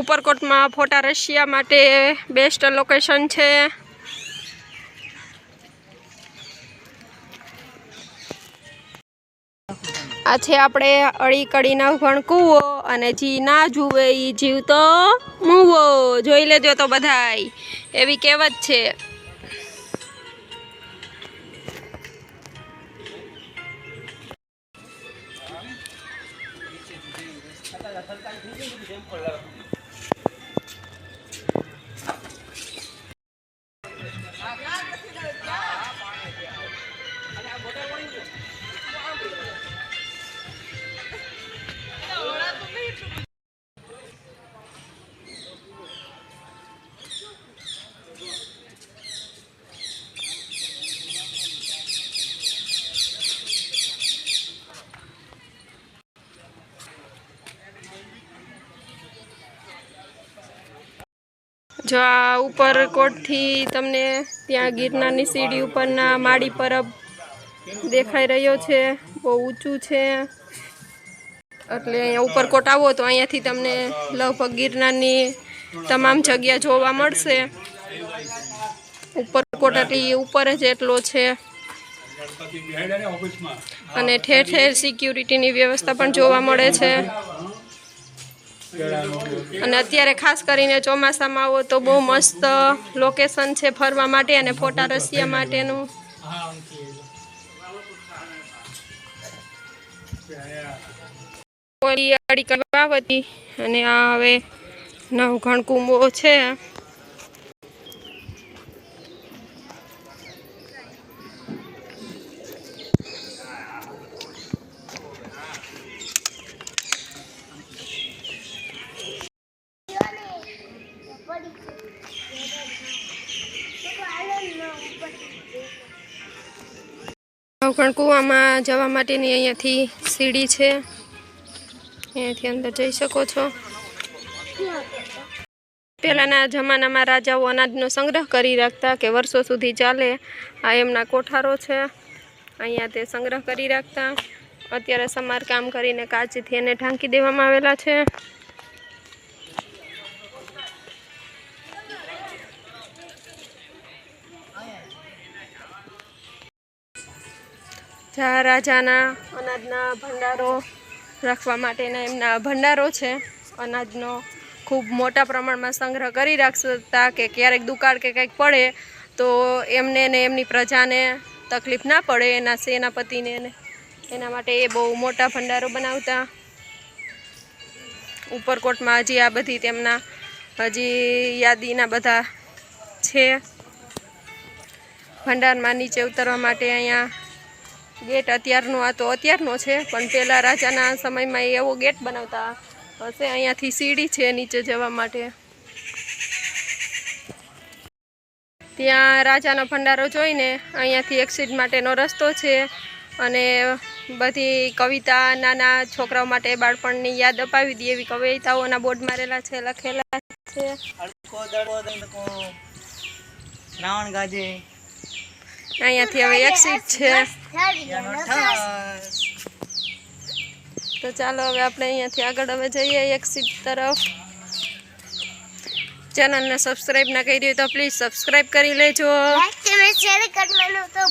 ઉપરકોટમાં ફોટા રશિયા માટે best location છે. આ છે આપણે અળી કડીના ભણકુવો અને જી ના જુએ એ જીવ તો મૂવો. જોઈ લેજો તો બધાય. એવી કહેવત છે. જો આ ઉપર કોટથી તમને ત્યાં ગિરનારની સીડી ઉપરના માળી પરબ દેખાઈ રહ્યો છે. બહુ ઊંચું છે. એટલે અહીંયા ઉપરકોટ આવો તો અહીંયાથી તમને લગભગ ગિરનારની તમામ જગ્યા જોવા મળશે. ઉપરકોટ એટલી ઉપર જ એટલો છે. અને ઠેર ઠેર સિક્યુરિટીની વ્યવસ્થા પણ જોવા મળે છે. અને અત્યારે ખાસ કરીને ચોમાસામાં આવો તો બહુ મસ્ત લોકેશન છે ફરવા માટે અને ફોટા રસિયા માટેનું. કરવા હતી અને આ હવે નવઘણ કુંભો છે. નવઘણ કૂવામાં જવા માટેની અહીંયાથી સીડી છે. અહીંયાથી અંદર જઈ શકો છો. પહેલાંના જમાનામાં રાજાઓ અનાજનો સંગ્રહ કરી રાખતા કે વર્ષો સુધી ચાલે. આ એમના કોઠારો છે. અહીંયા તે સંગ્રહ કરી રાખતા. અત્યારે સમારકામ કરીને કાચથી એને ઢાંકી દેવામાં આવેલા છે. જ્યાં રાજાના અનાજના ભંડારો રાખવા માટેના એમના ભંડારો છે. અનાજનો ખૂબ મોટા પ્રમાણમાં સંગ્રહ કરી રાખતા કે ક્યારેક દુકાળ કે કંઈક પડે તો એમને ને એમની પ્રજાને તકલીફ ના પડે, એના સેનાપતિને એના માટે એ બહુ મોટા ભંડારો બનાવતા. ઉપરકોટમાં હજી આ બધી તેમના હજી યાદીના બધા છે. ભંડારમાં નીચે ઉતરવા માટે અહીંયા ગેટ અત્યારનો આ તો અત્યારનો છે, પણ પહેલાં રાજાના સમયમાં એવો ગેટ બનાવતા હશે. અહીંયાથી સીડી છે નીચે જવા માટે. ત્યાં રાજાનો ભંડારો જોઈને અહીંયાથી એક્સિટ માટેનો રસ્તો છે અને બધી કવિતા નાના છોકરાઓ માટે બાળપણની યાદ અપાવી દે એવી કવિતાઓના બોર્ડ મારેલા છે, લખેલા છે. રાવણ ગાજે અહીંયાથી હવે એક્સિટ છે. તો ચાલો હવે આપણે અહીંયાથી આગળ હવે જઈએ એક્સિટ તરફ. ચેનલને સબસ્ક્રાઈબ ના કરી હોય તો પ્લીઝ સબસ્ક્રાઈબ કરી લેજો. તો